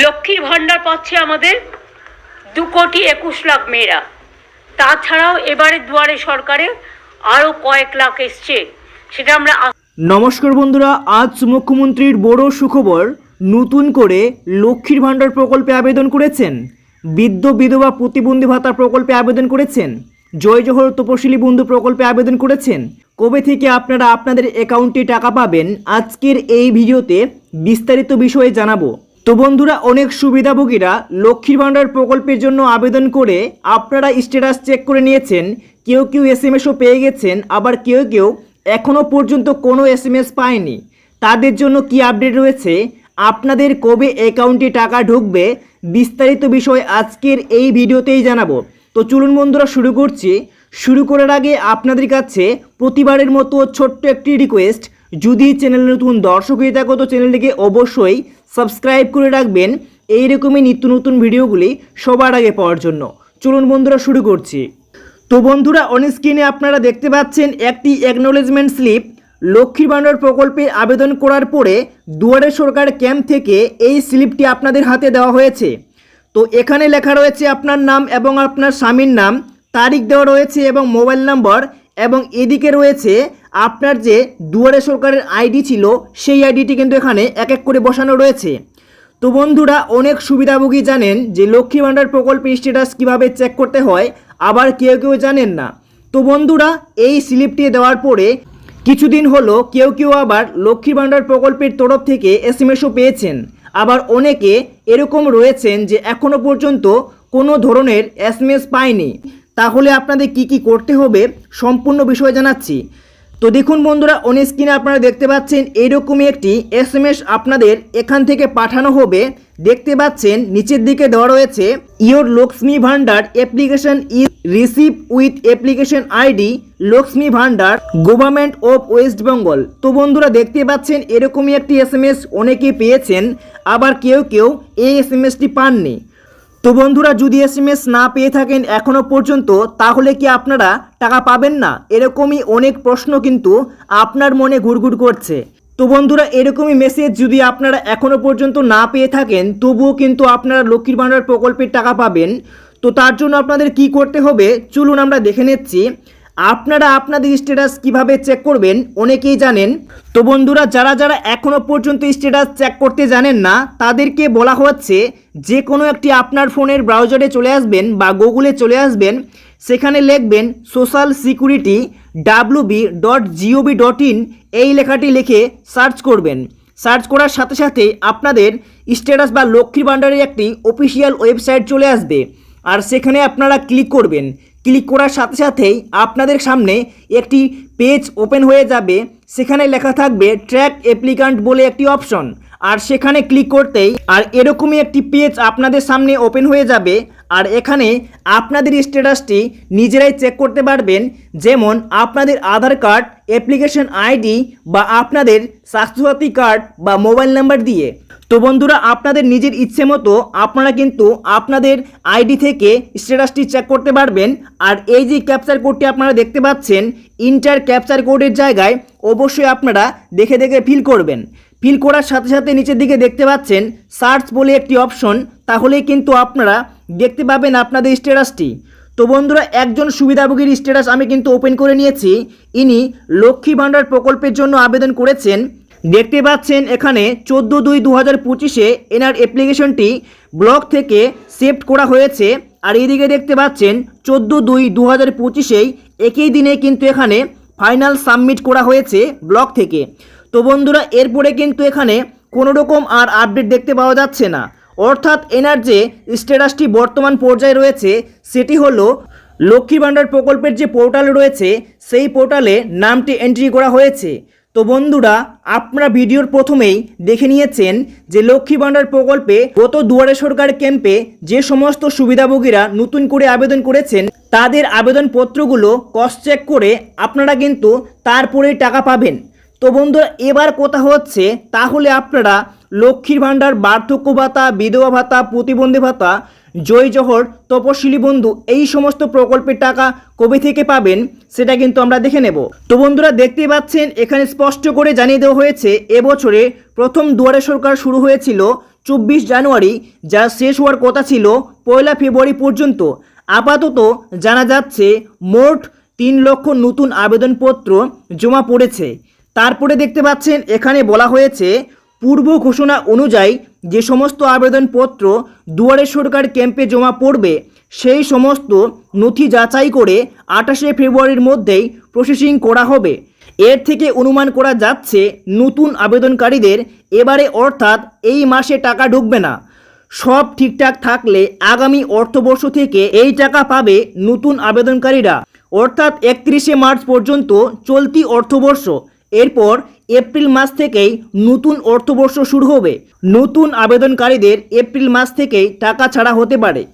লক্ষ্মীর ভাণ্ডার পাচ্ছে আমাদের দু কোটি একুশ লাখ মেয়েরা। তাছাড়াও এবারে দুয়ারে সরকারে আরও কয়েক লাখ এসছে, সেটা আমরা নমস্কার বন্ধুরা, আজ মুখ্যমন্ত্রীর বড় সুখবর, নতুন করে লক্ষ্মীর ভাণ্ডার প্রকল্পে আবেদন করেছেন। বৃদ্ধ, বিধবা, প্রতিবন্ধী ভাতা প্রকল্পে আবেদন করেছেন। জয় জোহর তপশিলি বন্ধু প্রকল্পে আবেদন করেছেন। কবে থেকে আপনারা আপনাদের অ্যাকাউন্টে টাকা পাবেন, আজকের এই ভিডিওতে বিস্তারিত বিষয়ে জানাব। তো বন্ধুরা, অনেক সুবিধাভোগীরা লক্ষ্মীর ভাণ্ডার প্রকল্পের জন্য আবেদন করে আপনারা স্ট্যাটাস চেক করে নিয়েছেন, কেউ কেউ এস এম এসও পেয়ে গেছেন, আবার কেউ কেউ এখনও পর্যন্ত কোনো এস এম এস পায়নি। তাদের জন্য কি আপডেট রয়েছে? আপনাদের কবে অ্যাকাউন্টে টাকা ঢুকবে? বিস্তারিত বিষয় আজকের এই ভিডিওতেই জানাব। তো চলুন বন্ধুরা, শুরু করছি। শুরু করার আগে আপনাদের কাছে প্রতিবারের মতো ছোট্ট একটি রিকোয়েস্ট যদি চ্যানেল নতুন দর্শক হয়ে থাকো, তো চ্যানেলটিকে অবশ্যই সাবস্ক্রাইব করে রাখবেন। এইরকমই নিত্য নতুন ভিডিওগুলি সবার আগে পাওয়ার জন্য। চলুন বন্ধুরা, শুরু করছি। তো বন্ধুরা অন স্ক্রিনে আপনারা দেখতে পাচ্ছেন একটি অ্যাকনোলেজমেন্ট স্লিপ লক্ষ্মীর ভাণ্ডার প্রকল্পে আবেদন করার পরে দুয়ারে সরকার ক্যাম্প থেকে এই স্লিপটি আপনাদের হাতে দেওয়া হয়েছে। তো এখানে লেখা রয়েছে আপনার নাম এবং আপনার স্বামীর নাম, তারিখ দেওয়া রয়েছে এবং মোবাইল নাম্বার এবং এদিকে রয়েছে আপনার যে দুয়ারে সরকারের আইডি ছিল, সেই আইডিটি কিন্তু এখানে এক এক করে বসানো রয়েছে। তো বন্ধুরা, অনেক সুবিধাভোগী জানেন যে লক্ষ্মী ভাণ্ডার প্রকল্পের স্ট্যাটাস কীভাবে চেক করতে হয়, আবার কেউ কেউ জানেন না। তো বন্ধুরা, এই স্লিপটি দেওয়ার পরে কিছুদিন হলো কেউ কেউ আবার লক্ষ্মী ভাণ্ডার প্রকল্পের তরফ থেকে এস এম এসও পেয়েছেন। আবার অনেকে এরকম রয়েছেন যে এখনও পর্যন্ত কোনো ধরনের এস পায়নি। তাহলে আপনাদের কি কি করতে হবে, সম্পূর্ণ বিষয় জানাচ্ছি। তো দেখুন বন্ধুরা অন স্ক্রিনে আপনারা দেখতে পাচ্ছেন এইরকমই একটি এস আপনাদের এখান থেকে পাঠানো হবে। দেখতে পাচ্ছেন, নিচের দিকে দেওয়া রয়েছে your Lakshmi Bhandar application is receive with application ID Lakshmi Bhandar government of West Bengal তো বন্ধুরা, দেখতে পাচ্ছেন, এরকমই একটি এস অনেকেই পেয়েছেন, আবার কেউ কেউ এই এস এম এসটি পাননি। তো বন্ধুরা, যদি এস না পেয়ে থাকেন এখনও পর্যন্ত, তাহলে কি আপনারা টাকা পাবেন না? এরকমই অনেক প্রশ্ন কিন্তু আপনার মনে ঘুরঘুর করছে। তো বন্ধুরা, এরকমই মেসেজ যদি আপনারা এখনও পর্যন্ত না পেয়ে থাকেন, তবুও কিন্তু আপনারা লক্ষ্মীর ভাণ্ডার প্রকল্পের টাকা পাবেন। তো তার জন্য আপনাদের কি করতে হবে? চলুন আমরা দেখে নিচ্ছি। আপনারা আপনাদের স্ট্যাটাস কীভাবে চেক করবেন অনেকেই জানেন। তো বন্ধুরা, যারা যারা এখনও পর্যন্ত স্ট্যাটাস চেক করতে জানেন না, তাদেরকে বলা হচ্ছে যে কোনো একটি আপনার ফোনের ব্রাউজারে চলে আসবেন বা গুগলে চলে আসবেন। সেখানে লিখবেন social security WB dot GOV dot in এই লেখাটি লিখে সার্চ করবেন। সার্চ করার সাথে সাথে আপনাদের স্ট্যাটাস বা লক্ষ্মী ভাণ্ডারের একটি অফিসিয়াল ওয়েবসাইট চলে আসবে। আর সেখানে আপনারা ক্লিক করবেন। ক্লিক করার সাথে সাথেই আপনাদের সামনে একটি পেজ ওপেন হয়ে যাবে। সেখানে লেখা থাকবে ট্র্যাক অ্যাপ্লিকান্ট বলে একটি অপশন। আর সেখানে ক্লিক করতেই আর এরকমই একটি পেজ আপনাদের সামনে ওপেন হয়ে যাবে। আর এখানে আপনাদের স্ট্যাটাসটি নিজেরাই চেক করতে পারবেন। যেমন আপনাদের আধার কার্ড, অ্যাপ্লিকেশন আইডি বা আপনাদের স্বাস্থ্যসাথী কার্ড বা মোবাইল নাম্বার দিয়ে। তো বন্ধুরা, আপনাদের নিজের ইচ্ছে মতো আপনারা কিন্তু আপনাদের আইডি থেকে স্ট্যাটাসটি চেক করতে পারবেন। আর এই যে ক্যাপচার কোডটি আপনারা দেখতে পাচ্ছেন ইন্টার ক্যাপচার কোডের জায়গায় অবশ্যই আপনারা দেখে দেখে ফিল করবেন। ফিল করার সাথে সাথে নিচের দিকে দেখতে পাচ্ছেন সার্চ বলে একটি অপশন তাহলেই কিন্তু আপনারা দেখতে পাবেন আপনাদের স্ট্যাটাসটি। তো বন্ধুরা, একজন সুবিধাভোগীর স্ট্যাটাস আমি কিন্তু ওপেন করে নিয়েছি। ইনি লক্ষ্মী ভাণ্ডার প্রকল্পের জন্য আবেদন করেছেন। দেখতে পাচ্ছেন এখানে চোদ্দ দুই দু হাজার পঁচিশে এনার অ্যাপ্লিকেশনটি ব্লক থেকে সেভড করা হয়েছে। আর এইদিকে দেখতে পাচ্ছেন চোদ্দ দুই দু হাজার পঁচিশেই একই দিনে কিন্তু এখানে ফাইনাল সাবমিট করা হয়েছে ব্লক থেকে। তো বন্ধুরা, এরপরে কিন্তু এখানে কোনো রকম আর আপডেট দেখতে পাওয়া যাচ্ছে না। অর্থাৎ এনার যে স্ট্যাটাসটি বর্তমান পর্যায়ে রয়েছে, সেটি হলো লক্ষ্মী ভাণ্ডার প্রকল্পের যে পোর্টাল রয়েছে, সেই পোর্টালে নামটি এন্ট্রি করা হয়েছে। তো বন্ধুরা, আপনারা ভিডিওর প্রথমেই দেখে নিয়েছেন যে লক্ষ্মী ভাণ্ডার প্রকল্পে গত দুয়ারে সরকার ক্যাম্পে যে সমস্ত সুবিধাভোগীরা নতুন করে আবেদন করেছেন, তাদের আবেদনপত্রগুলো ক্রস চেক করে আপনারা কিন্তু তারপরেই টাকা পাবেন। তো বন্ধুরা, এবার কথা হচ্ছে, তাহলে আপনারা লক্ষ্মীর ভাণ্ডার বার্ধক্য ভাতা, বিধবা ভাতা, প্রতিবন্ধী ভাতা জয় জহর তপশিলি বন্ধু, এই সমস্ত প্রকল্পের টাকা কবে থেকে পাবেন সেটা কিন্তু আমরা দেখে নেব। তো বন্ধুরা, দেখতেই পাচ্ছেন, এখানে স্পষ্ট করে জানিয়ে দেওয়া হয়েছে, এবছরে প্রথম দুয়ারে সরকার শুরু হয়েছিল চব্বিশ জানুয়ারি, যা শেষ হওয়ার কথা ছিল পয়লা ফেব্রুয়ারি পর্যন্ত। আপাতত জানা যাচ্ছে, মোট তিন লক্ষ নতুন আবেদনপত্র জমা পড়েছে। তারপরে দেখতে পাচ্ছেন, এখানে বলা হয়েছে পূর্ব ঘোষণা অনুযায়ী যে সমস্ত আবেদনপত্র দুয়ারে সরকার ক্যাম্পে জমা পড়বে, সেই সমস্ত নথি যাচাই করে আঠাশে ফেব্রুয়ারির মধ্যেই প্রসেসিং করা হবে। এর থেকে অনুমান করা যাচ্ছে, নতুন আবেদনকারীদের এবারে অর্থাৎ এই মাসে টাকা ঢুকবে না। সব ঠিকঠাক থাকলে আগামী অর্থবর্ষ থেকে এই টাকা পাবে নতুন আবেদনকারীরা। অর্থাৎ একত্রিশে মার্চ পর্যন্ত চলতি অর্থবর্ষ। এরপর এপ্রিল মাস থেকেই নতুন অর্থবর্ষ শুরু হবে। নতুন আবেদনকারীদের এপ্রিল মাস থেকেই টাকা ছাড়া হতে পারে।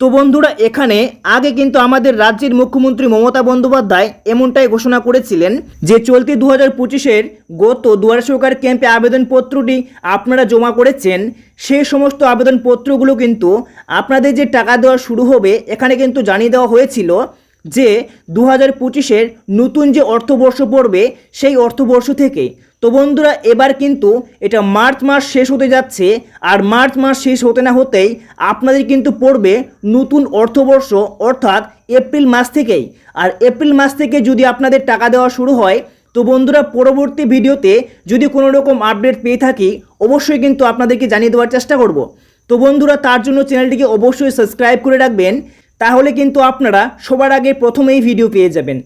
তো বন্ধুরা, এখানে আগে কিন্তু আমাদের রাজ্যের মুখ্যমন্ত্রী মমতা বন্দ্যোপাধ্যায় এমনটাই ঘোষণা করেছিলেন যে চলতি দু হাজার পঁচিশের গত দুয়ারে সরকার ক্যাম্পে আবেদনপত্রটি আপনারা জমা করেছেন সেই সমস্ত আবেদনপত্রগুলো কিন্তু আপনাদের যে টাকা দেওয়া শুরু হবে, এখানে কিন্তু জানিয়ে দেওয়া হয়েছিল যে দু হাজার পঁচিশের নতুন যে অর্থবর্ষ পড়বে, সেই অর্থবর্ষ থেকে। তো বন্ধুরা, এবার কিন্তু এটা মার্চ মাস শেষ হতে যাচ্ছে, আর মার্চ মাস শেষ হতে না হতেই আপনাদের কিন্তু পড়বে নতুন অর্থবর্ষ, অর্থাৎ এপ্রিল মাস থেকেই। আর এপ্রিল মাস থেকে যদি আপনাদের টাকা দেওয়া শুরু হয়, তো বন্ধুরা, পরবর্তী ভিডিওতে যদি কোনো রকম আপডেট পেয়ে থাকি, অবশ্যই কিন্তু আপনাদেরকে জানিয়ে দেওয়ার চেষ্টা করব। তো বন্ধুরা, তার জন্য চ্যানেলটিকে অবশ্যই সাবস্ক্রাইব করে রাখবেন। তাহলে কিন্তু আপনারা সবার আগে প্রথমেই ভিডিও পেয়ে যাবেন।